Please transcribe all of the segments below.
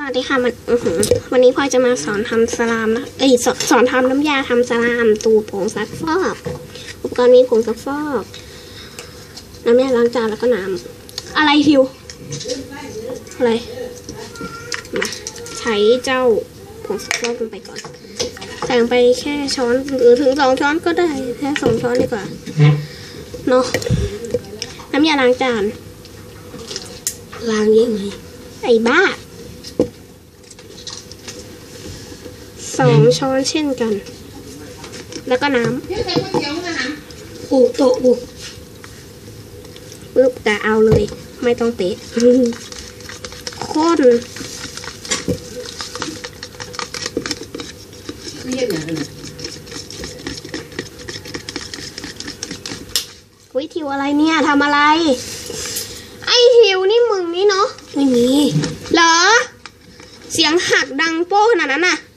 สวัสดีค่ะมันวันนี้พลอยจะมาสอนทำสลามนะเอ้ยสอนสอนทำน้ำยาทำสลาม ตูผงซักฟอก อุปกรณ์มีผงซักฟอกน้ำยาล้างจานแล้วก็น้ำอะไรทิวอะไรมาใช้เจ้าผงซักฟอกลงไปก่อนใส่ลงไปแค่ช้อนหรือถึงสองช้อนก็ได้แค่สองช้อนดีกว่าเนาะน้ำยาล้างจานล้างเยอะไหมไอ้บ้า สองช้อนเช่นกัน แล้วก็น้ปูโตะปูปึ๊บแต่เอาเลย ไม่ต้องเป๊ะข้นวิทิวอะไรเนี่ยทำอะไร ไอทิวนี่มึงนี่เนาะไม่มีเหรอ เสียงหักดังโป้ขนาดนั้นน่ะแค่ตุ๊ด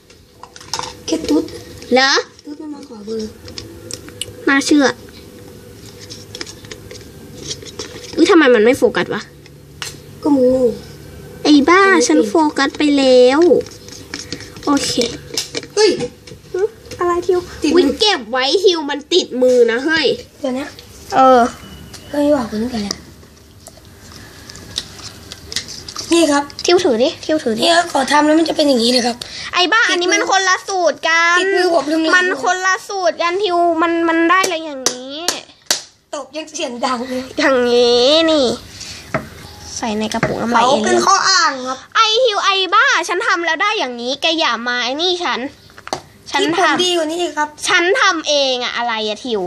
เหรอตุ๊ดมันมาขอเบอร์น่าเชื่ออุ้ยทำไมมันไม่โฟกัสวะก็มูไอ้บ้าฉันโฟกัสไปแล้ว โอเคเฮ้ยหึอะไรทิวติดมือวิเก็บไว้ทิวมันติดมือนะเฮ้ยเดี๋ยวนะเออเฮ้ยว่าคนนี้กันแล้ว นี่ครับทิวถือดิทิวถือดินี่ครับขอทำแล้วมันจะเป็นอย่างนี้เลยครับ ไอ้บ้าอันนี้มันคนละสูตรกันติดมือผมลืมๆมันคนละสูตรกันทิวมันมันได้เลยอย่างนี้ตกยังเสียงดังเลยอย่างนี้นี่ ใส่ในกระปุกน้ำใบเขาเองเป็นข้ออ้างครับ ไอทิวไอบ้า ฉันทำแล้วได้อย่างนี้แกอย่ามาไอ้นี่ฉัน ฉันที่ทผมดีกว่านี้อีกครับำฉันทำเองอะอะไรอะทิว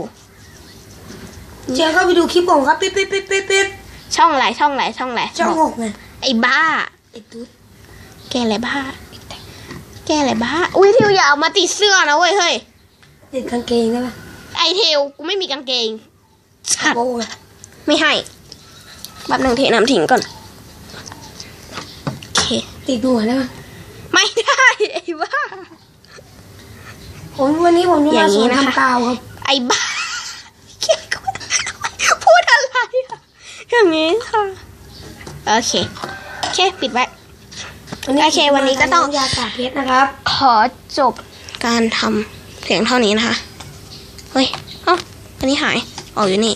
เจอเข้าไปดูคลิปผมครับปิ๊บปิ๊บปิ๊บปิ๊บปิ๊บช่องไหนช่องไหนช่องไหนช่องบหอกกไง ไอ้บ้า ไอ้ตุ๊ดแกอะไรบ้า แกอะไรบ้า อุ้ยทิวอย่าเอามาติดเสื้อนะเว้ยเฮ้ย ติดกางเกงได้ปะไอเทวกูไม่มีกางเกงชัดโป้ไงไม่ให้แบบหนึ่งเทน้ำทิ้งก่อนโอเคติดหัวได้ปะไม่ได้ไอ้บ้า ผมวันนี้ผมจะอย่ามางนี้สอนนะคะ ทำกาวครับไอ้บ้าเกลียดคนพูดอะไรอะอย่างนี้ค่ะ โอเคโอ เค ปิดไว้ โอเค วันนี้ก็ต้องผมจะมาทำน้ำยาสาเพชรนะครับ ขอจบการทำเพียงเท่านี้นะคะ เฮ้ย เอ้าอันนี้หาย ออกอยู่นี่